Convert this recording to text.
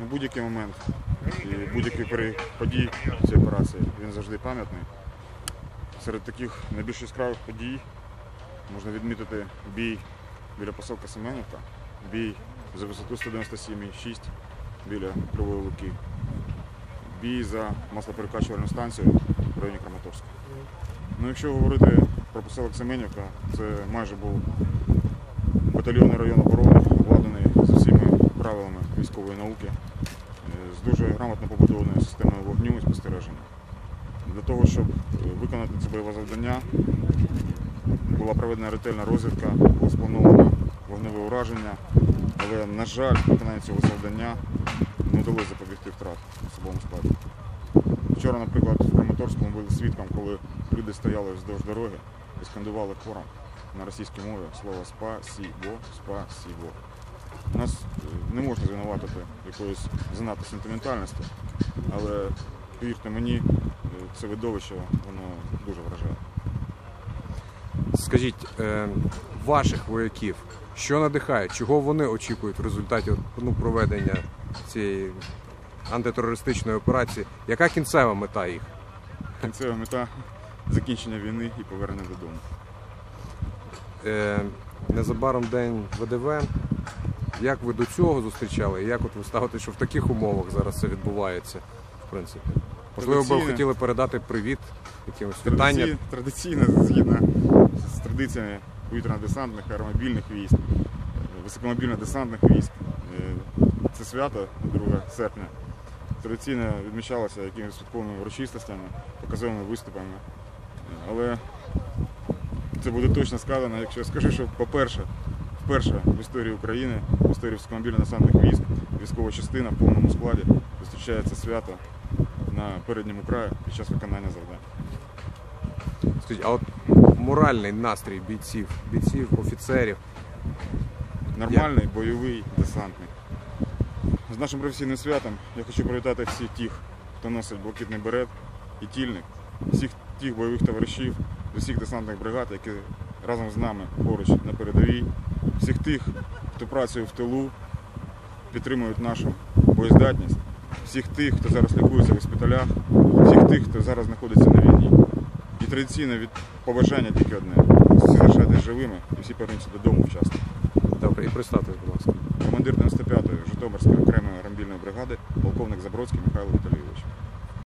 на будь-який момент і будь-який пере- подій цієї операції він завжди пам'ятний. Серед таких найбільш яскравих подій можна відмітити бій біля поселка Семенівка, бій за висоту 197,6 біля Кривої Луки, бій за маслоперекачувальну станцію в районі Краматорська. Ну, якщо говорити про поселок Семенівка, це майже був батальйон району оборони, правилами військової науки, е, з дуже грамотно побудованою системою вогню і спостереження. Для того, щоб е, виконати це бойове завдання, була проведена ретельна розвідка, було сплановано вогневе ураження, але, на жаль, виконання цього завдання не вдалося запобігти втрат в особовому складі. Вчора, наприклад, в Краматорському були свідком, коли люди стояли вздовж дороги і скандували хором на російській мові слово спасібо, спасібо. Нас е, не можна звинуватити якоюсь занадто сентиментальності, але повірте мені, е, це видовище воно дуже вражає. Скажіть, е, ваших вояків, що надихає, чого вони очікують в результаті ну, проведення цієї антитерористичної операції? Яка кінцева мета їх? Кінцева мета закінчення війни і повернення додому. Е, незабаром день ВДВ. Як ви до цього зустрічали? І як от ви ставите, що в таких умовах зараз це відбувається, в принципі? Можливо, ви Традиційно. хотіли передати привіт, якимось вітання. Традиційно, згідно з традиціями повітряно-десантних, аеромобільних військ, високомобільно-десантних військ. Е, Це свято 2 серпня. Традиційно відмічалося якимись святковими урочистостями, показовими виступами. Але це буде точно сказано, якщо я скажу, що по-перше, вперше в історії України, в історії високомобільно-десантних військ, військова частина в повному складі зустрічає це свято на передньому краю під час виконання завдань. Скажіть, а от моральний настрій бійців, бійців, офіцерів. Нормальний бойовий десантник. З нашим професійним святом я хочу привітати всіх тих, хто носить блакитний берет і тільник, всіх тих бойових товаришів, усіх десантних бригад, які разом з нами поруч на передовій, всіх тих, хто працює в тилу, підтримують нашу боєздатність, всіх тих, хто зараз лікується в госпіталях, всіх тих, хто зараз знаходиться на війні. І традиційне від побажання тільки одне. Всі залишайтесь живими і всі повернуться додому вчасно. Добре, і представте, будь ласка. Командир 95-ї Житомирської окремої рамбільної бригади, полковник Забродський Михайло Віталійович.